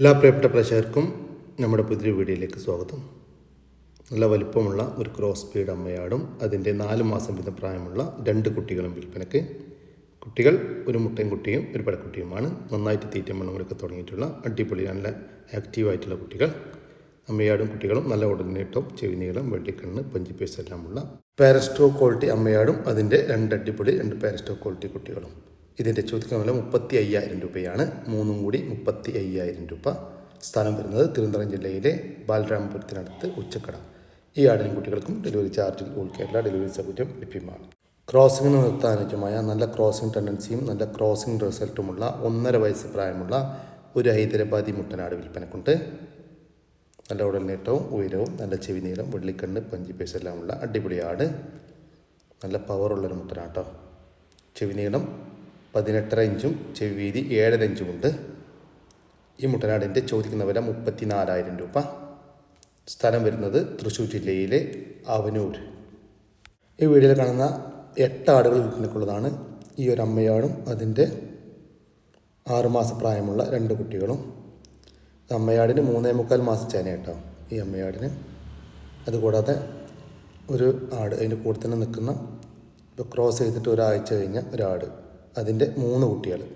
എല്ലാ പ്രിയപ്പെട്ട പ്രേക്ഷകർക്കും നമ്മുടെ പുതിയ വീഡിയോയിലേക്ക് സ്വാഗതം. നല്ല വലിപ്പമുള്ള ഒരു ക്രോസ് സ്പീഡ് അമ്മയാടും അതിന്റെ നാല് മാസം വീതം പ്രായമുള്ള രണ്ട് കുട്ടികളും വിൽപ്പനയ്ക്ക്. കുട്ടികൾ ഒരു മുട്ടയും കുട്ടിയും ഒരു പടക്കുട്ടിയുമാണ് നന്നായിട്ട് തീറ്റ മണ്ണുകളൊക്കെ തുടങ്ങിയിട്ടുള്ള അടിപൊളി നല്ല ആക്റ്റീവായിട്ടുള്ള കുട്ടികൾ. അമ്മയാടും കുട്ടികളും നല്ല ഉടനീട്ടം ചെവിനീളം വെള്ളിക്കണ്ണ് പഞ്ചിപ്പേസ് എല്ലാമുള്ള പാരസ്റ്റോ ക്വാളിറ്റി അമ്മയാടും അതിന്റെ രണ്ട് അടിപൊളി രണ്ട് പാരസ്റ്റോ ക്വാളിറ്റി കുട്ടികളും. ഇതിന്റെ ചോദിക്കുന്ന വില മുപ്പത്തി അയ്യായിരം രൂപയാണ്. മൂന്നും കൂടി മുപ്പത്തി അയ്യായിരം രൂപ. സ്ഥലം വരുന്നത് തിരുവനന്തപുരം ജില്ലയിലെ ബാലരാമപുരത്തിനടുത്ത് ഉച്ചക്കട. ഈ ആടിനും കുട്ടികൾക്കും ഡെലിവറി ചാർജിൽ ഓൾ കേരള ഡെലിവറി സൗകര്യം ലഭ്യമാണ്. ക്രോസിംഗ് നിർത്താനുജ്യമായ നല്ല ക്രോസിംഗ് ടെൻഡൻസിയും നല്ല ക്രോസിംഗ് റിസൾട്ടുമുള്ള ഒന്നര വയസ്സ് പ്രായമുള്ള ഒരു ഹൈദരാബാദി മുട്ടനാട് വിൽപ്പനക്കുണ്ട്. നല്ല ഉടൽനേട്ടവും ഉയരവും നല്ല ചെവി നീളം വെള്ളിക്കണ്ണ് പഞ്ചി പേസെല്ലാം എല്ലാമുള്ള അടിപൊളി ആട്. നല്ല പവറുള്ളൊരു മുട്ടനാട്ടോ. ചെവി നീളം പതിനെട്ടര ഇഞ്ചും ചെവി വീതി ഏഴര ഇഞ്ചുമുണ്ട്. ഈ മുട്ടനാടിന്റെ ചോദിക്കുന്ന വില മുപ്പത്തി നാലായിരം രൂപ. സ്ഥലം വരുന്നത് തൃശ്ശൂർ ജില്ലയിലെ അവനൂർ. ഈ വീഡിയോയിൽ കാണുന്ന എട്ട് ആടുകൾ വിൽപ്പനക്കുള്ളതാണ് ഈ ഒരു അമ്മയാടും അതിന്റെ ആറുമാസ പ്രായമുള്ള രണ്ട് കുട്ടികളും. അമ്മയാടിന് മൂന്നേ മുക്കാൽ മാസം ചേന കേട്ടോ ഈ അമ്മയാടിന്. അതുകൂടാതെ ഒരു ആട് അതിന്റെ കൂടെ തന്നെ നിൽക്കുന്ന ക്രോസ് ചെയ്തിട്ട് ഒരാഴ്ച കഴിഞ്ഞ ഒരാട്. അതിന്റെ മൂന്ന് കുട്ടികൾ.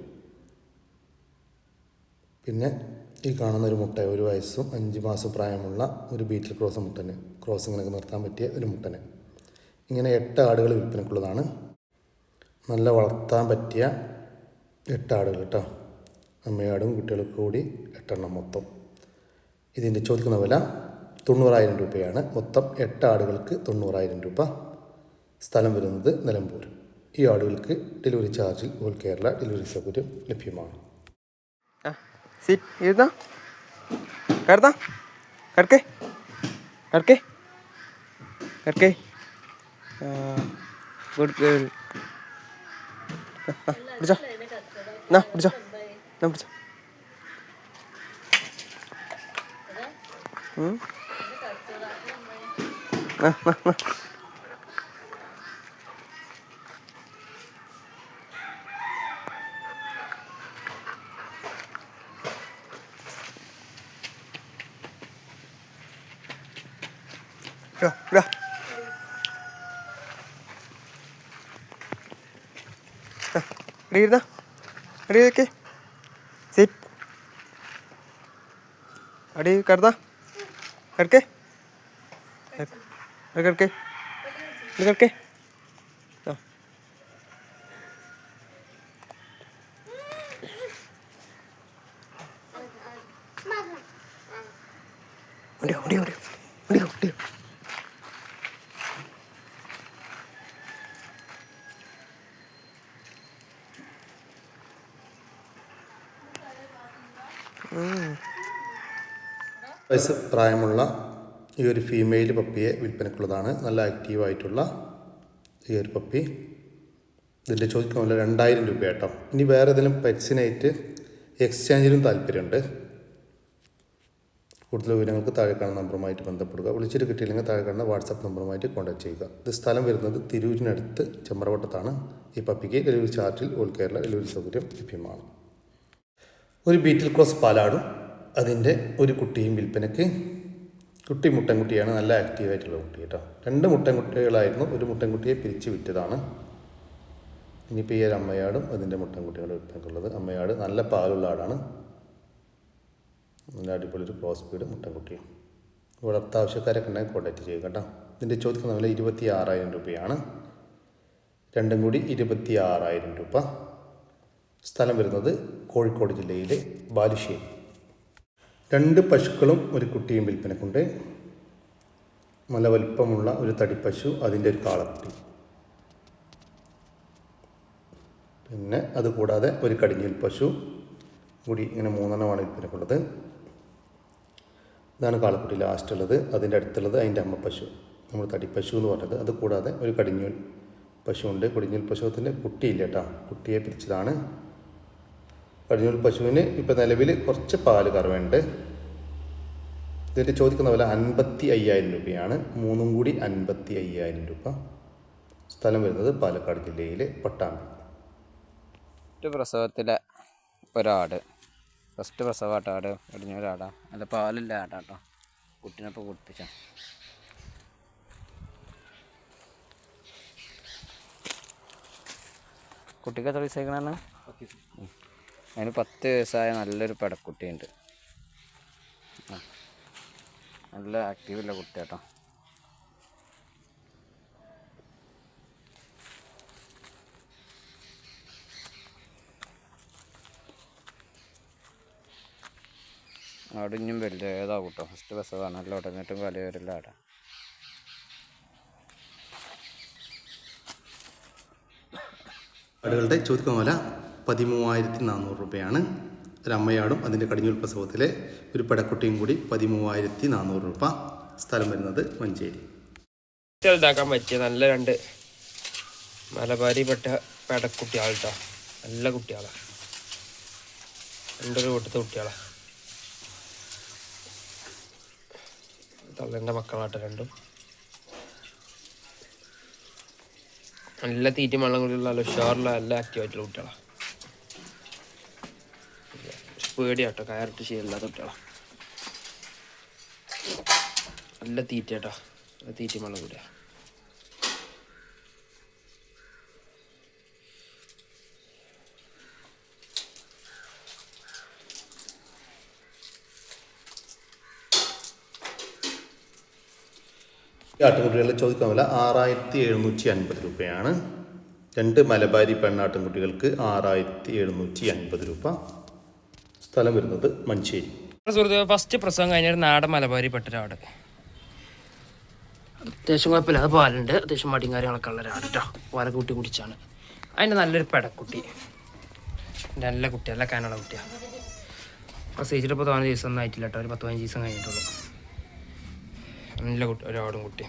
പിന്നെ ഈ കാണുന്ന ഒരു മുട്ട ഒരു വയസ്സും അഞ്ച് മാസം പ്രായമുള്ള ഒരു ബീറ്റിൽ ക്രോസ് മുട്ടന് ക്രോസിങ്ങിനൊക്കെ നിർത്താൻ പറ്റിയ ഒരു മുട്ടന്. ഇങ്ങനെ എട്ട് ആടുകൾ വിൽപ്പനക്കുള്ളതാണ്. നല്ല വളർത്താൻ പറ്റിയ എട്ട് ആടുകൾ കേട്ടോ. അമ്മയാടും കുട്ടികൾക്ക് കൂടി എട്ടെണ്ണം മൊത്തം. ഇതിന്റെ ചോദിക്കുന്ന വില തൊണ്ണൂറായിരം രൂപയാണ്. മൊത്തം എട്ട് ആടുകൾക്ക് തൊണ്ണൂറായിരം രൂപ. സ്ഥലം വരുന്നത് നിലമ്പൂർ. ഈ ആളുകൾക്ക് ഡെലിവറി ചാർജിൽ ഓൾ കേരള ഡെലിവറി സൗകര്യം ലഭ്യമാണ്. ആ, ആ, ആ. ഇതാ, ഇതാ. ഇവിടെ ഇരുന്നാ അടി വെക്കേ സിറ്റ് അടി കിടന്നാ കിടക്കേ കിടക്കേ കിടക്കേ ഓടിയോ ഓടിയോ ഓടിയോ ഓടിയോ വയസ്സ് പ്രായമുള്ള ഈ ഒരു ഫീമെയിൽ പപ്പിയെ വിൽപ്പനക്കുള്ളതാണ്. നല്ല ആക്റ്റീവായിട്ടുള്ള ഈ ഒരു പപ്പി. ഇതിന്റെ ചോദിക്കുന്നില്ല രണ്ടായിരം രൂപ കേട്ടോ ഇനി വേറെ ഏതെങ്കിലും പെറ്റ്സിനായിട്ട് എക്സ്ചേഞ്ചിലും താല്പര്യമുണ്ട്. കൂടുതൽ വിവരങ്ങൾക്ക് താഴെ കാണുന്ന നമ്പറുമായിട്ട് ബന്ധപ്പെടുക. വിളിച്ചിട്ട് കിട്ടിയില്ലെങ്കിൽ താഴെ കാണുന്ന വാട്സാപ്പ് നമ്പറുമായിട്ട് കോൺടാക്ട് ചെയ്യുക. ഇത് സ്ഥലം വരുന്നത് തിരൂരിനടുത്ത് ചെമ്മറവട്ടത്താണ് ഈ പപ്പിക്ക് ഡെലിവറി ചാർട്ടിൽ ഓൾ കേരള ഡെലിവറി സൗകര്യം ലഭ്യമാണ്. ഒരു ബീറ്റിൽ ക്രോസ് പാലാടും. അതിന്റെ ഒരു കുട്ടിയും വിൽപ്പനയ്ക്ക് കുട്ടി മുട്ടൻകുട്ടിയാണ് നല്ല ആക്റ്റീവായിട്ടുള്ള കുട്ടി കേട്ടോ. രണ്ട് മുട്ടൻകുട്ടികളായിരുന്നു ഒരു മുട്ടൻകുട്ടിയെ പിരിച്ചു വിറ്റതാണ്. ഇനിയിപ്പോൾ ഈ ഒരു അമ്മയാടും അതിന്റെ മുട്ടൻകുട്ടികളുടെ വിൽപ്പനക്കുള്ളത് അമ്മയാട് നല്ല പാലുള്ള ആടാണ്. നല്ല അടിപൊളി ഒരു ക്രോസ് സ്പീഡ് മുട്ടൻകുട്ടിയും വളർത്ത ആവശ്യക്കാരൊക്കെ ഉണ്ടെങ്കിൽ കോൺടാക്ട് ചെയ്യുക കേട്ടോ. ഇതിന്റെ ചോദിക്കുന്ന വില ഇരുപത്തി ആറായിരം രൂപയാണ്. രണ്ടും കൂടി ഇരുപത്തി ആറായിരം രൂപ. സ്ഥലം വരുന്നത് കോഴിക്കോട് ജില്ലയിലെ ബാലുശ്ശേരി. രണ്ട് പശുക്കളും ഒരു കുട്ടിയും വിൽപ്പനക്കുണ്ട്. നല്ല വലിപ്പമുള്ള ഒരു തടിപ്പശു അതിന്റെ ഒരു കാളക്കുട്ടി. പിന്നെ അതുകൂടാതെ ഒരു കടിഞ്ഞിൽ പശു കൂടി ഇങ്ങനെ മൂന്നെണ്ണമാണ് വിൽപ്പനക്കുള്ളത്. ഇതാണ് കാളക്കുട്ടി ലാസ്റ്റ് ഉള്ളത് അതിന്റെ അടുത്തുള്ളത് അതിന്റെ അമ്മ പശു നമ്മൾ തടിപ്പശു എന്ന് പറഞ്ഞത്. അത് കൂടാതെ ഒരു കടിഞ്ഞൂൽ പശുവുണ്ട് കടിഞ്ഞൂൽ പശുവത്തിന്റെ കുട്ടിയില്ല കേട്ടോ. കുട്ടിയെ പിരിച്ചതാണ്. കടിഞ്ഞൂൽ പശുവിന് ഇപ്പോൾ നിലവിൽ കുറച്ച് പാൽ കറവുണ്ട് ഇതിന്റെ ചോദിക്കുന്ന വില അൻപത്തി അയ്യായിരം രൂപയാണ്. മൂന്നും കൂടി അൻപത്തി അയ്യായിരം രൂപ സ്ഥലം വരുന്നത് പാലക്കാട് ജില്ലയിലെ പട്ടാമ്പി. ഒരു പ്രസവത്തിലെ ഒരാട്. ഫസ്റ്റ് പ്രസവമാട്ടോ ആട് ഒടിഞ്ഞൊരാടാ അല്ല പാലില്ല ആടാട്ടോ. കുട്ടിനൊപ്പം കുടിപ്പിച്ച. കുട്ടിക്ക് എത്ര വയസ്സായിക്കണെന്ന് അതിന് പത്ത് വയസ്സായ നല്ലൊരു പടക്കുട്ടിയുണ്ട്. നല്ല ആക്റ്റീവുള്ള കുട്ടിയാട്ടോ? അവിടെ ഇനിയും വലുത് ഏതാവും കേട്ടോ? ഫസ്റ്റ് ബസ്സാണ് നല്ല ഉടനെട്ടും വലിയ വരില്ല അവിടെ. ആടുകളുടെ ചോദിക്കുന്ന വില പതിമൂവായിരത്തി നാനൂറ് രൂപയാണ്. അമ്മയാടും അതിന്റെ കടിഞ്ഞൂൽ പ്രസവത്തിലെ ഒരു പെടക്കുട്ടിയും കൂടി പതിമൂവായിരത്തി നാനൂറ് രൂപ സ്ഥലം വരുന്നത് മഞ്ചേരി. ചെറുതാക്കാൻ പറ്റിയ നല്ല രണ്ട് മലബാരി പെട്ട പെടക്കുട്ടിയാൾട്ടോ നല്ല കുട്ടികളാ രണ്ടൊരു കൂട്ടത്തെ കുട്ടികളാ തള്ളന്റെ മക്കളാട്ടോ രണ്ടും. നല്ല തീറ്റ മണ്ണം കൂടിയുള്ള നല്ല ഉഷാറുള്ള നല്ല ആക്റ്റീവ് ആയിട്ടുള്ള കുട്ടികളാ പേടിയാട്ടോ കയറിട്ട് ശരിയല്ല കുട്ടികളാ. നല്ല തീറ്റ കേട്ടോ തീറ്റ വെള്ളം കൂടിയാ. ഈ ചോദിക്കാൻ വില ആറായിരത്തി എഴുന്നൂറ്റി അൻപത് രൂപയാണ്. രണ്ട് മലബാരി പെണ്ണാട്ടുംകുട്ടികൾക്ക് ആറായിരത്തി എഴുന്നൂറ്റി അൻപത് രൂപ. സ്ഥലം വരുന്നത് മഞ്ചേരി. സുഹൃത്ത് ഫസ്റ്റ് പ്രസവം കഴിഞ്ഞൊരു നാടൻ മലബാരി പെട്ടൊരാട് അത്യാവശ്യം കുഴപ്പമില്ല. അത് പാലുണ്ട്. അത്യാവശ്യം മടിയും കാര്യങ്ങളൊക്കെ ഉള്ള ഒരാട് കേട്ടോ പാല കൂട്ടി കുടിച്ചാണ്. അതിന്റെ നല്ലൊരു പെടക്കുട്ടി. നല്ല കുട്ടി. നല്ല കാനുള്ള കുട്ടിയാണ് പ്രസവിച്ചിട്ട് ഇപ്പോൾ തോന്നുന്ന ദിവസം ഒന്നും ആയിട്ടില്ല കേട്ടോ ഒരു പത്ത് പതിനഞ്ച് ദിവസം കഴിഞ്ഞിട്ടുള്ളൂ. നല്ല കുട്ടി. ഒരാടും കുട്ടി.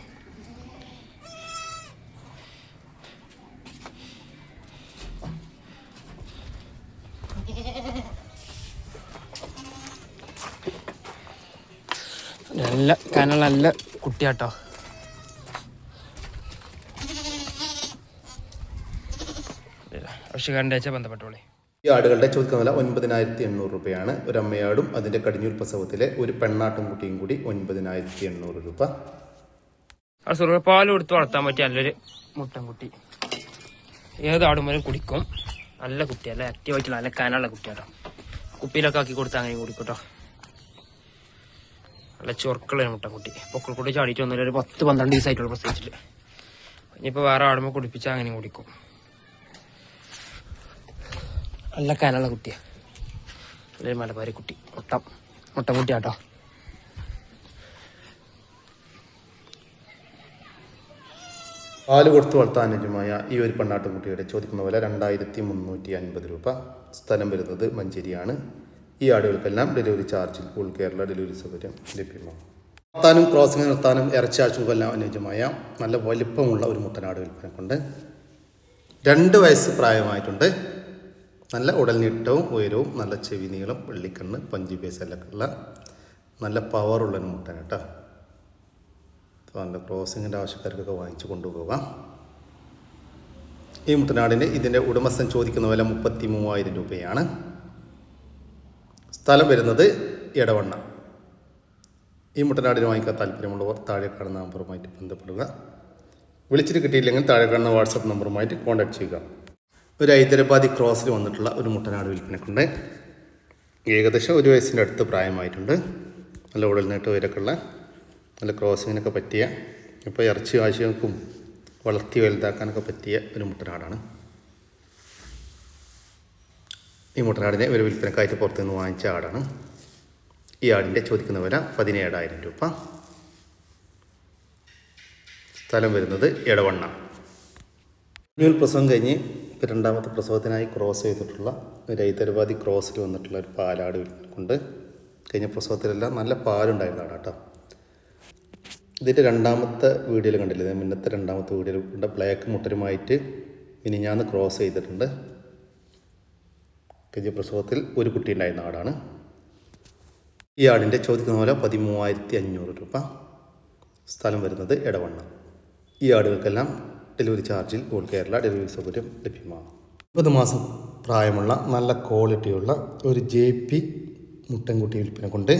നല്ല കാന നല്ല കുട്ടിയാട്ടോ. ബന്ധപ്പെട്ടോളെ. ഈ ആടുകളുടെ ചോദിക്കുന്ന വില ഒൻപതിനായിരത്തി എണ്ണൂറ് രൂപയാണ്. ഒരു അമ്മയാടും അതിന്റെ കടിഞ്ഞൂർ പ്രസവത്തിലെ ഒരു പെണ്ണാട്ടും കുട്ടിയും കൂടി ഒൻപതിനായിരത്തി എണ്ണൂറ് രൂപ പാൽ കൊടുത്ത് വളർത്താൻ പറ്റിയ നല്ലൊരു മുട്ടൻകുട്ടി. ഏത് ആടുമ്പോഴും കുടിക്കും. നല്ല കുട്ടിയല്ലേ? ആക്റ്റീവായിട്ടുള്ള നല്ല കനുള്ള കുട്ടിയാട്ടോ. കുപ്പിയിലൊക്കെ ആക്കി കൊടുത്താൽ അങ്ങനെ കുടിക്കട്ടോ. നല്ല ചൊർക്കുള്ള മുട്ടൻകുട്ടി പൊക്കൾക്കുട്ടി ചാടിയിട്ട് വന്നില്ല ഒരു പത്ത് പന്ത്രണ്ട് ദിവസമായിട്ടുള്ള പ്രസവിച്ചിട്ട്. ഇനിയിപ്പോൾ വേറെ ആടുമ്പോൾ കുടിപ്പിച്ചാൽ അങ്ങനെ കുടിക്കും. നല്ല കനുള്ള കുട്ടിയാ. നല്ലൊരു മലബാരി കുട്ടി. മുട്ടം. മുട്ടൻകുട്ടി പാൽ കൊടുത്ത് വളർത്താൻ അനുജമായ ഈ ഒരു പെണ്ണാട്ടുകുട്ടിയുടെ ചോദിക്കുന്ന വില രണ്ടായിരത്തി മുന്നൂറ്റി അൻപത് രൂപ. സ്ഥലം വരുന്നത് മഞ്ചേരിയാണ്. ഈ ആടുകൾക്കെല്ലാം ഡെലിവറി ചാർജിൽ ഫുൾ കേരള ഡെലിവറി സൗകര്യം ലഭ്യമാണ് നിർത്താനും ക്രോസിംഗ് നിർത്താനും ഇറച്ചി ആഴ്ചകൾക്കെല്ലാം അനുയോജ്യമായ നല്ല വലിപ്പമുള്ള ഒരു മുട്ടനാട് വിൽപ്പനക്കുണ്ട്. രണ്ട് വയസ്സ് പ്രായമായിട്ടുണ്ട്. നല്ല ഉടൽനീട്ടവും ഉയരവും നല്ല ചെവി നീളം വെള്ളിക്കണ്ണ് പഞ്ചി ഉള്ള നല്ല പവറുള്ള ഒരു മുട്ടന കേട്ടോ. നല്ല ക്രോസിങ്ങിന്റെ ആവശ്യക്കാർക്കൊക്കെ വാങ്ങിച്ചു കൊണ്ടുപോകാം. ഈ മുട്ടനാടിന് ഇതിന്റെ ഉടമസ്ഥൻ ചോദിക്കുന്ന വില മുപ്പത്തി മൂവായിരം രൂപയാണ്. സ്ഥലം വരുന്നത് ഇടവണ്ണ ഈ മുട്ടനാടിന് വാങ്ങിക്കാൻ താല്പര്യമുള്ളവർ താഴെ കാണുന്ന നമ്പറുമായിട്ട് ബന്ധപ്പെടുക. വിളിച്ചിട്ട് കിട്ടിയില്ലെങ്കിൽ താഴെ കാണുന്ന വാട്സപ്പ് നമ്പറുമായിട്ട് കോൺടാക്ട് ചെയ്യുക. ഒരു ഹൈദരാബാദി ക്രോസിൽ വന്നിട്ടുള്ള ഒരു മുട്ടനാട് വിൽപ്പനക്കുണ്ട്. ഏകദേശം ഒരു വയസ്സിന്റെ അടുത്ത് പ്രായമായിട്ടുണ്ട്. നല്ല ഉടൽ നീട്ട് ഉയരക്കുള്ള നല്ല ക്രോസിങ്ങിനൊക്കെ പറ്റിയ ഇപ്പോൾ ഇറച്ചി ആവശ്യങ്ങൾക്കും വളർത്തി വലുതാക്കാനൊക്കെ പറ്റിയ ഒരു മുട്ടനാടാണ്. ഈ മുട്ടനാടിനെ ഒരു വിൽപ്പനക്കായിട്ട് പുറത്തു നിന്ന് വാങ്ങിച്ച ആടാണ്. ഈ ആടിന്റെ ചോദിക്കുന്ന വില പതിനേഴായിരം രൂപ. സ്ഥലം വരുന്നത് എടവണ്ണ. ഒരു പ്രസവം കഴിഞ്ഞ് രണ്ടാമത്തെ പ്രസവത്തിനായി ക്രോസ് ചെയ്തിട്ടുള്ള ഒരു ക്രോസിൽ വന്നിട്ടുള്ള ഒരു പാലാട് കൊണ്ട് കഴിഞ്ഞ പ്രസവത്തിലെല്ലാം നല്ല പാലുണ്ടായിരുന്ന ആടാ കേട്ടോ. ഇതിന്റെ രണ്ടാമത്തെ വീഡിയോയിൽ കണ്ടില്ലേ? മുന്നത്തെ രണ്ടാമത്തെ വീഡിയോയിൽ കണ്ട ബ്ലാക്ക് മുട്ടരുമായിട്ട് ഞാൻ ക്രോസ് ചെയ്തിട്ടുണ്ട്. കഴിഞ്ഞ പ്രസവത്തിൽ ഒരു കുട്ടി ഉണ്ടായിരുന്ന ആടാണ് ഈ ആടിന്റെ ചോദിക്കുന്ന പോലെ പതിമൂവായിരത്തി അഞ്ഞൂറ് രൂപ. സ്ഥലം വരുന്നത് ഇടവണ്ണ ഈ ആടുകൾക്കെല്ലാം ഡെലിവറി ചാർജിൽ ഓൾ കേരള ഡെലിവറി സൗകര്യം ലഭ്യമാണ്. ഒമ്പത് മാസം പ്രായമുള്ള നല്ല ക്വാളിറ്റിയുള്ള ഒരു ജെ പി മുട്ടൻകുട്ടി വിൽപ്പന കൊണ്ട്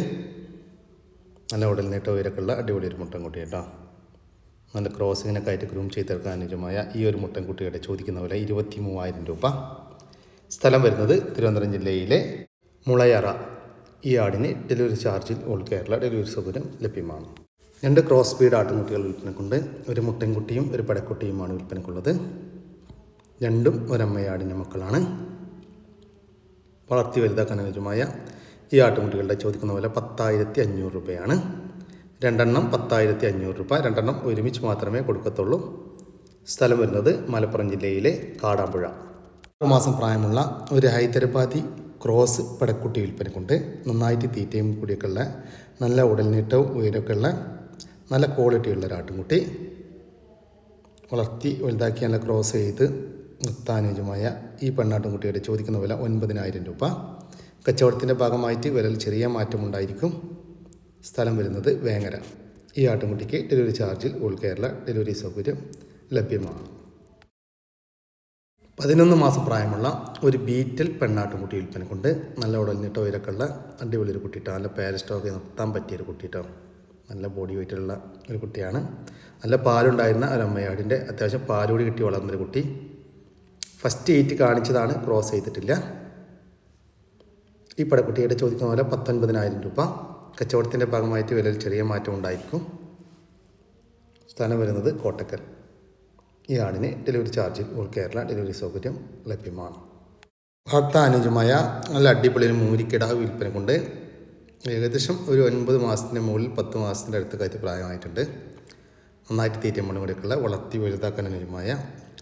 നല്ല ഉടൽ നീട്ട ഉയരക്കുള്ള അടിപൊളി ഒരു മുട്ടൻകുട്ടി കേട്ടോ. നല്ല ക്രോസിങ്ങിനൊക്കെ ആയിട്ട് ഗ്രൂം ചെയ്തെടുക്കാൻ അനുയോജ്യമായ ഈ ഒരു മുട്ടൻകുട്ടിയുടെ ചോദിക്കുന്ന പോലെ ഇരുപത്തി മൂവായിരം രൂപ. സ്ഥലം വരുന്നത് തിരുവനന്തപുരം ജില്ലയിലെ മുളയറ. ഈ ആടിന് ഡെലിവറി ചാർജിൽ ഓൾ കേരള ഡെലിവറി സൗകര്യം ലഭ്യമാണ്. രണ്ട് ക്രോസ് സ്പീഡ് ആട്ടുംകുട്ടികൾ വിൽപ്പനക്കുണ്ട്. ഒരു മുട്ടൻകുട്ടിയും ഒരു പടക്കുട്ടിയുമാണ് വിൽപ്പനക്കുള്ളത്. രണ്ടും ഒരമ്മയാടിന്റെ മക്കളാണ്. വളർത്തി വലുതാക്കാൻ അനുയോജ്യമായ ഈ ആട്ടുംകുട്ടികളുടെ ചോദിക്കുന്ന വില പത്തായിരത്തി അഞ്ഞൂറ് രൂപയാണ്. രണ്ടെണ്ണം പത്തായിരത്തി അഞ്ഞൂറ് രൂപ. രണ്ടെണ്ണം ഒരുമിച്ച് മാത്രമേ കൊടുക്കത്തുള്ളൂ. സ്ഥലം വരുന്നത് മലപ്പുറം ജില്ലയിലെ കാടാമ്പുഴ. മാസം പ്രായമുള്ള ഒരു ഹൈദരാബാദി ക്രോസ് പടക്കുട്ടി വിൽപ്പനക്കുണ്ട്. നന്നായിട്ട് തീറ്റയും കൂടിയൊക്കെ ഉള്ള നല്ല ഉടൽനീട്ടവും ഉയരമൊക്കെ ഉള്ള നല്ല ക്വാളിറ്റിയുള്ള ഒരു ആട്ടുംകുട്ടി വളർത്തി വലുതാക്കി നല്ല ക്രോസ് ചെയ്ത് നിർത്താനുജമായ ഈ പെണ്ണാട്ടുംകുട്ടിയുടെ ചോദിക്കുന്ന വില ഒൻപതിനായിരം രൂപ. കച്ചവടത്തിന്റെ ഭാഗമായിട്ട് വിലയിൽ ചെറിയ മാറ്റമുണ്ടായിരിക്കും സ്ഥലം വരുന്നത് വേങ്ങര. ഈ ആട്ടുംകുട്ടിക്ക് ഡെലിവറി ചാർജിൽ ഓൾ കേരള ഡെലിവറി സൗകര്യം ലഭ്യമാണ്. പതിനൊന്ന് മാസം പ്രായമുള്ള ഒരു ബീറ്റൽ പെണ്ണാട്ടുംകുട്ടി വിൽപ്പനക്കുണ്ട് കൊണ്ട് നല്ല ഉടലിനിട്ടോ ഉയരക്കുള്ള അടിപൊളി ഒരു കുട്ടിട്ടോ നല്ല പാരസ്റ്റോക്കെ നിർത്താൻ പറ്റിയ ഒരു നല്ല ബോഡി വെയിറ്റുള്ള ഒരു കുട്ടിയാണ്. നല്ല പാലുണ്ടായിരുന്ന ഒരു അമ്മയാടിന്റെ അത്യാവശ്യം പാലുകൂടി കിട്ടി വളർന്നൊരു കുട്ടി. ഫസ്റ്റ് എയ്റ്റ് കാണിച്ചതാണ് ക്രോസ് ചെയ്തിട്ടില്ല. ഈ പടക്കുട്ടിയുടെ ചോദിക്കുന്ന പോലെ പത്തൊൻപതിനായിരം രൂപ. കച്ചവടത്തിന്റെ ഭാഗമായിട്ട് വിലയിൽ ചെറിയ മാറ്റം ഉണ്ടായിരിക്കും. സ്ഥലം വരുന്നത് കോട്ടക്കൽ. ഈ ആടിന് ഡെലിവറി ചാർജിൽ ഓൾ കേരള ഡെലിവറി സൗകര്യം ലഭ്യമാണ്. വാർത്ത അനുജമായ നല്ല അടിപൊളി മൂരിക്കിടാവ് വിൽപ്പന കൊണ്ട് ഏകദേശം ഒരു ഒൻപത് മാസത്തിന് മുകളിൽ പത്ത് മാസത്തിന്റെ അടുത്ത് കയറ്റി പ്രായമായിട്ടുണ്ട്. നന്നായിട്ട് തീറ്റയും മണ്ണും കൂടിയൊക്കെയുള്ള വളർത്തി വലുതാക്കാൻ അനുജമായ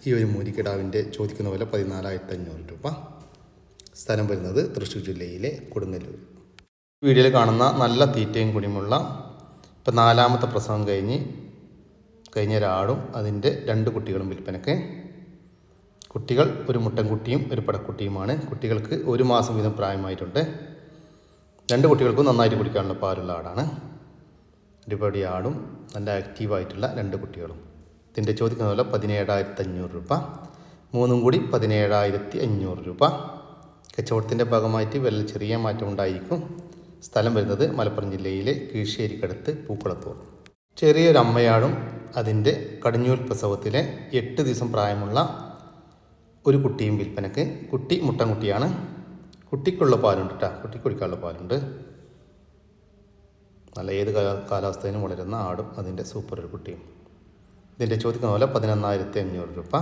ഈ ഒരു മൂരിക്കിടാവിന്റെ ചോദിക്കുന്ന വില പതിനാലായിരത്തി അഞ്ഞൂറ് രൂപ. സ്ഥലം വരുന്നത് തൃശ്ശൂർ ജില്ലയിലെ കൊടുങ്ങല്ലൂർ. വീഡിയോയിൽ കാണുന്ന നല്ല തീറ്റയും കുടിയുമുള്ള ഇപ്പം നാലാമത്തെ പ്രസവം കഴിഞ്ഞ് കഴിഞ്ഞ ഒരാടും അതിന്റെ രണ്ട് കുട്ടികളും വിൽപ്പനക്ക്. കുട്ടികൾ ഒരു മുട്ടൻകുട്ടിയും ഒരു പടക്കുട്ടിയുമാണ്. കുട്ടികൾക്ക് ഒരു മാസം വീതം പ്രായമായിട്ടുണ്ട്. രണ്ട് കുട്ടികൾക്കും നന്നായിട്ട് കുടിക്കാനുള്ള പാലുള്ള ആടാണ്. ഒരുപാട് ആടും നല്ല ആക്റ്റീവായിട്ടുള്ള രണ്ട് കുട്ടികളും. ഇതിന്റെ ചോദിക്കുന്ന പോലെ പതിനേഴായിരത്തി അഞ്ഞൂറ് രൂപ. മൂന്നും കൂടി പതിനേഴായിരത്തി അഞ്ഞൂറ് രൂപ. കച്ചവടത്തിന്റെ ഭാഗമായിട്ട് വല്ല ചെറിയ മാറ്റം ഉണ്ടായിരിക്കും. സ്ഥലം വരുന്നത് മലപ്പുറം ജില്ലയിലെ കീഴ്ശ്ശേരിക്കടുത്ത് പൂക്കുളത്തൂർ. ചെറിയൊരു അമ്മയാടും അതിന്റെ കടിഞ്ഞൂൽ പ്രസവത്തിലെ എട്ട് ദിവസം പ്രായമുള്ള ഒരു കുട്ടിയും വിൽപ്പനക്ക് കുട്ടി മുട്ടൻകുട്ടിയാണ് കുട്ടിക്കുള്ള പാലുണ്ട് കേട്ടോ കുട്ടിക്ക് കുടിക്കാനുള്ള പാലുണ്ട്. നല്ല ഏത് കാല കാലാവസ്ഥയിലും വളരുന്ന ആടും അതിന്റെ സൂപ്പർ ഒരു കുട്ടിയും. ഇതിന്റെ ചോദിക്കുന്ന പോലെ പതിനൊന്നായിരത്തി അഞ്ഞൂറ് രൂപ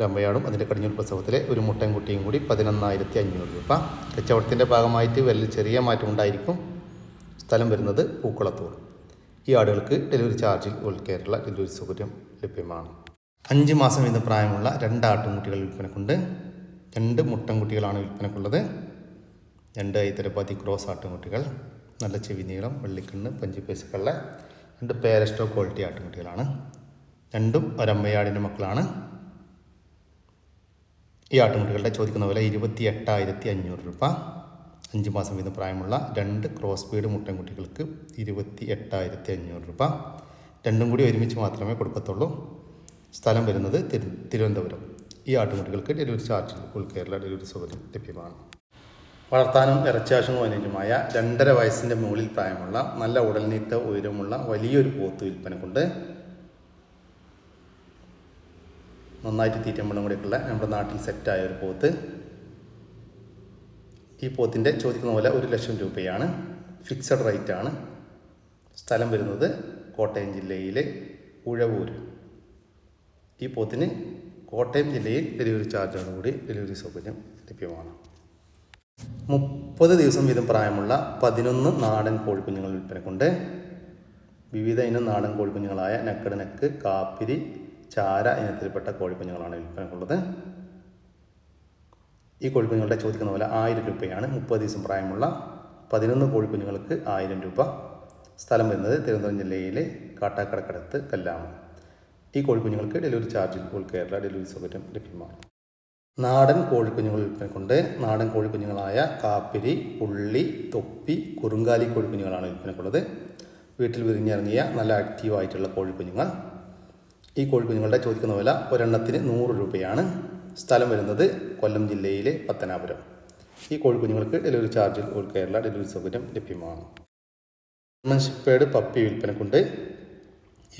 രമ്പയാടും അതിന്റെ കടിഞ്ഞൂൽ പ്രസവത്തിലെ ഒരു മുട്ടൻകുട്ടിയും കൂടി പതിനൊന്നായിരത്തി അഞ്ഞൂറ് രൂപ. കച്ചവടത്തിന്റെ ഭാഗമായിട്ട് വലിയ ചെറിയ മാറ്റം ഉണ്ടായിരിക്കും സ്ഥലം വരുന്നത് പൂക്കുളത്തൂർ. ഈ ആടുകൾക്ക് ഡെലിവറി ചാർജിൽ ഓൾ കേരള ഡെലിവറി സൗകര്യം ലഭ്യമാണ്. അഞ്ച് മാസം വീതം പ്രായമുള്ള രണ്ട് ആട്ടുംകുട്ടികൾ വിൽപ്പനക്കുണ്ട്. രണ്ട് മുട്ടൻകുട്ടികളാണ് വിൽപ്പനക്കുള്ളത്. രണ്ട് ഹൈദരാബാദി ക്രോസ് ആട്ടുംകുട്ടികൾ നല്ല ചെവി നീളം വെള്ളിക്കണ്ണ് പഞ്ചിപ്പേസൊക്കെയുള്ള രണ്ട് പേരസ്റ്റോ ക്വാളിറ്റി ആട്ടുംകുട്ടികളാണ്. രണ്ടും ഒരമ്മയാടിന്റെ മക്കളാണ്. ഈ ആട്ടുംകുട്ടികളുടെ ചോദിക്കുന്ന വില ഇരുപത്തി എട്ടായിരത്തി അഞ്ഞൂറ് രൂപ. അഞ്ച് മാസം വീതം പ്രായമുള്ള രണ്ട് ക്രോസ് ബീഡ് മുട്ടൻകുട്ടികൾക്ക് ഇരുപത്തി എട്ടായിരത്തി അഞ്ഞൂറ് രൂപ. രണ്ടും കൂടി ഒരുമിച്ച് മാത്രമേ കൊടുക്കത്തുള്ളൂ. സ്ഥലം വരുന്നത് തിരു തിരുവനന്തപുരം. ഈ ആട്ടുകുട്ടികൾക്ക് ഡെലിവറി ചാർജിൽ ഉൾ കേരള ഡെലിവറി സൗകര്യം ലഭ്യമാണ്. വളർത്താനും ഇറച്ചിയാശും അനുയോജ്യമായ രണ്ടര വയസ്സിന്റെ മുകളിൽ പ്രായമുള്ള നല്ല ഉടൽനീട്ട ഉയരമുള്ള വലിയൊരു പോത്ത് വിൽപ്പന കൊണ്ട് നന്നായിട്ട് തീറ്റമ്പളം കൂടിയൊക്കെയുള്ള നമ്മുടെ നാട്ടിൽ സെറ്റായ ഒരു പോത്ത്. ഈ പോത്തിന്റെ ചോദിക്കുന്ന പോലെ ഒരു ലക്ഷം രൂപയാണ് ഫിക്സഡ് റേറ്റ് ആണ്. സ്ഥലം വരുന്നത് കോട്ടയം ജില്ലയിലെ ഉഴവൂർ ഈ പോത്തിന് കോട്ടയം ജില്ലയിൽ ഡെലിവറി ചാർജോടുകൂടി ഡെലിവറി സൗകര്യം ലഭ്യമാണ്. മുപ്പത് ദിവസം വീതം പ്രായമുള്ള പതിനൊന്ന് നാടൻ കോഴിക്കുഞ്ഞുങ്ങൾ വിൽപ്പനക്കുണ്ട്. വിവിധ ഇനം നാടൻ കോഴിക്കുഞ്ഞുങ്ങളായ നക്കട് നെക്ക് കാപ്പിരി ചാര ഇനത്തിൽപ്പെട്ട കോഴിക്കുഞ്ഞുങ്ങളാണ് വിൽപ്പനക്കുള്ളത്. ഈ കോഴിക്കുഞ്ഞുങ്ങളുടെ ചോദിക്കുന്ന പോലെ ആയിരം രൂപയാണ്. മുപ്പത് ദിവസം പ്രായമുള്ള പതിനൊന്ന് കോഴിക്കുഞ്ഞുങ്ങൾക്ക് ആയിരം രൂപ. സ്ഥലം വരുന്നത് തിരുവനന്തപുരം ജില്ലയിലെ കാട്ടാക്കടക്കടത്ത് കല്ലാമം. ഈ കോഴിക്കുഞ്ഞുങ്ങൾക്ക് ഡെലിവറി ചാർജിൽ ഉൾ കേരള ഡെലിവറി സൗകര്യം ലഭ്യമാണ്. നാടൻ കോഴിക്കുഞ്ഞുങ്ങൾ വിൽപ്പനക്കുണ്ട്. നാടൻ കോഴിക്കുഞ്ഞുങ്ങളായ കാപ്പിരി പുള്ളി തൊപ്പി കുറുങ്കാലി കോഴിക്കുഞ്ഞുങ്ങളാണ് വിൽപ്പനക്കുള്ളത്. വീട്ടിൽ വിരിഞ്ഞിറങ്ങിയ നല്ല ആക്റ്റീവായിട്ടുള്ള കോഴിക്കുഞ്ഞുങ്ങൾ. ഈ കോഴിക്കുഞ്ഞുങ്ങളുടെ ചോദിക്കുന്ന വില ഒരെണ്ണത്തിന് നൂറ് രൂപയാണ്. സ്ഥലം വരുന്നത് കൊല്ലം ജില്ലയിലെ പത്തനാപുരം. ഈ കോഴിക്കുഞ്ഞുങ്ങൾക്ക് ഡെലിവറി ചാർജിൽ ഓൾ കേരള ഡെലിവറി സൗകര്യം ലഭ്യമാണ്. ജർമ്മൻ പപ്പി വിൽപ്പനക്കുണ്ട്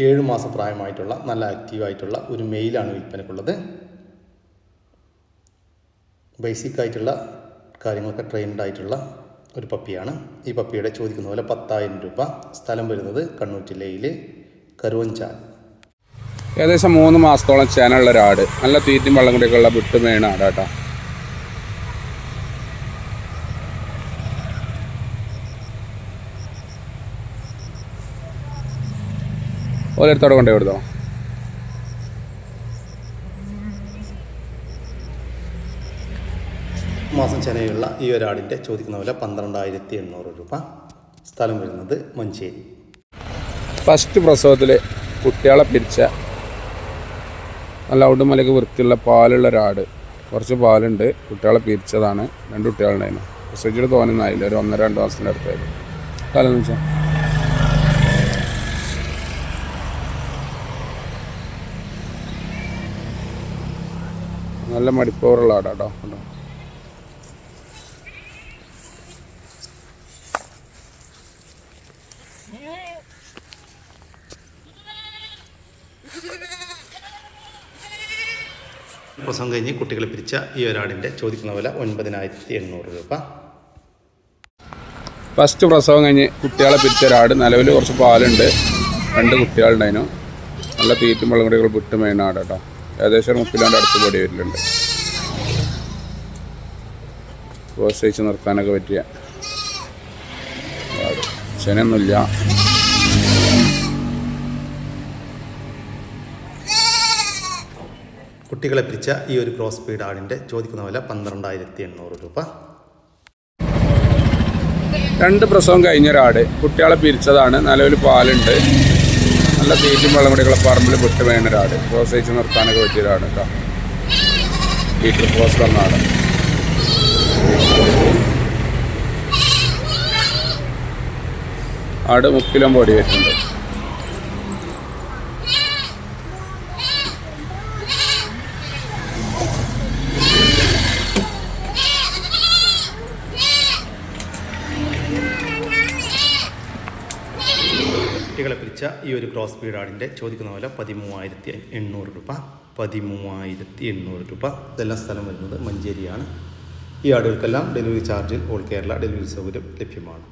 ഏഴ് മാസം പ്രായമായിട്ടുള്ള നല്ല ആക്റ്റീവായിട്ടുള്ള ഒരു മെയിലാണ് വിൽപ്പനക്കുള്ളത്. ബേസിക് ആയിട്ടുള്ള കാര്യങ്ങളൊക്കെ ട്രെയിൻഡ് ആയിട്ടുള്ള ഒരു പപ്പിയാണ്. ഈ പപ്പിയുടെ ചോദിക്കുന്ന പോലെ പത്തായിരം രൂപ സ്ഥലം വരുന്നത് കണ്ണൂർ ജില്ലയിലെ കരുവഞ്ചാൽ. ഏകദേശം മൂന്ന് മാസത്തോളം ചേനുള്ള ആട് നല്ല തീറ്റും വെള്ളം കൂടിയൊക്കെ ഉള്ള വിട്ടുമേണ ആട് ഓരോരുത്തോടെ കൊണ്ടേ കൊടുത്തോ? മാസം ചെനയുള്ള ഈ ഒരാടിന്റെ ചോദിക്കുന്ന പോലെ പന്ത്രണ്ടായിരത്തി എണ്ണൂറ് രൂപ. സ്ഥലം വരുന്നത് മഞ്ചേരി. ഫസ്റ്റ് പ്രസവത്തിൽ കുട്ടികളെ പിരിച്ച നല്ല ഔടുമലക്ക് വൃത്തിയുള്ള പാലുള്ള ഒരാട്. കുറച്ച് പാലുണ്ട്. കുട്ടികളെ പിരിച്ചതാണ്. രണ്ട് കുട്ടികളുണ്ടായിരുന്നു. പ്രസവിച്ചിട്ട് തോന്നുന്നായില്ല ഒരു ഒന്നര രണ്ട് മാസത്തിന്റെ അടുത്തായിരുന്നു. കാലം വെച്ചാൽ നല്ല മടിപ്പവറുള്ള ആടാട്ടോ. കേട്ടോ പ്രസവം കഴിഞ്ഞ് കുട്ടികളെ പിരിച്ച ഈ ഒരാടിന്റെ ചോദിക്കുന്ന വില ഒൻപതിനായിരത്തി എണ്ണൂറ് രൂപ. ഫസ്റ്റ് പ്രസവം കഴിഞ്ഞ് കുട്ടികളെ പിരിച്ച ഒരാട് നിലവിൽ കുറച്ച് പാലുണ്ട്. രണ്ട് കുട്ടികളുണ്ടായിരുന്നു. നല്ല തീറ്റും വെള്ളം കൂടികൾ വിട്ട് മേണ ആട് കേട്ടോ ഏകദേശം ഒരു മുപ്പിലാണ്ട് അടുത്ത് പൊടി വരലുണ്ട്. പ്രോത്സാഹിച്ച് നിർത്താനൊക്കെ പറ്റിയ ആട്. ചെനൊന്നുമില്ല കുട്ടികളെ പിരിച്ച ഈ ഒരു ക്രോസ് സ്പീഡ് ആടിന്റെ ചോദിക്കുന്ന വില പന്ത്രണ്ടായിരത്തി എണ്ണൂറ് രൂപ. രണ്ട് പ്രസവം കഴിഞ്ഞ ഒരാട് കുട്ടികളെ പിരിച്ചതാണ്. നിലവിൽ പാലുണ്ട്. നല്ല തീറ്റും വെള്ളം കൂടിയുള്ള പറമ്പിൽ വിട്ട് വേണ ഒരാട്. അയച്ച് നിർത്താനൊക്കെ പറ്റിയ ഒരാട് കേട്ടോ ക്രോസ് വന്ന ആട്. ആട് മുക്കിലും പൊടി വരുന്നുണ്ട് പിരിച്ച ഈ ഒരു ക്രോസ് സ്പീഡ് ആടിന്റെ ചോദിക്കുന്ന പോലെ പതിമൂവായിരത്തി എണ്ണൂറ് രൂപ. പതിമൂവായിരത്തി എണ്ണൂറ് രൂപ. ഇതെല്ലാം സ്ഥലം വരുന്നത് മഞ്ചേരിയാണ്. ഈ ആടുകൾക്കെല്ലാം ഡെലിവറി ചാർജിൽ ഓൾ കേരള ഡെലിവറി സൗകര്യം ലഭ്യമാണ്.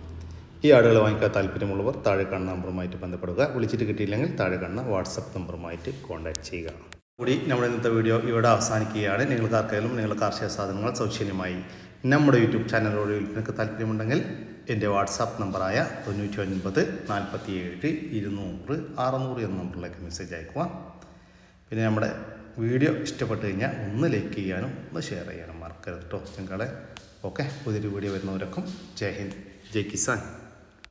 ഈ ആടുകൾ വാങ്ങിക്കാൻ താല്പര്യമുള്ളവർ താഴെ കാണുന്ന നമ്പറുമായിട്ട് ബന്ധപ്പെടുക. വിളിച്ചിട്ട് കിട്ടിയില്ലെങ്കിൽ താഴെ കാണുന്ന വാട്സപ്പ് നമ്പറുമായിട്ട് കോൺടാക്ട് ചെയ്യുക. കൂടി നമ്മുടെ ഇന്നത്തെ വീഡിയോ ഇവിടെ അവസാനിക്കുകയാണ്. നിങ്ങൾക്ക് ആർക്കെങ്കിലും നിങ്ങളുടെ കാർഷിക സാധനങ്ങൾ സൗജന്യമായി നമ്മുടെ യൂട്യൂബ് ചാനലോട് വിൽപ്പനക്ക് താല്പര്യമുണ്ടെങ്കിൽ എന്റെ വാട്സാപ്പ് നമ്പറായ തൊണ്ണൂറ്റി ഒൻപത് നാൽപ്പത്തി ഏഴ് ഇരുന്നൂറ് അറുന്നൂറ് എന്ന നമ്പറിലേക്ക് മെസ്സേജ് അയക്കുക പിന്നെ നമ്മുടെ വീഡിയോ ഇഷ്ടപ്പെട്ട് കഴിഞ്ഞാൽ ഒന്ന് ലൈക്ക് ചെയ്യാനും ഒന്ന് ഷെയർ ചെയ്യാനും മറക്കരുത് കേട്ടോ നിങ്ങളെ. ഓക്കെ പുതിയൊരു വീഡിയോ വരുന്നവരൊക്കെ ജയ് ഹിന്ദ് ജയ് കിസാൻ.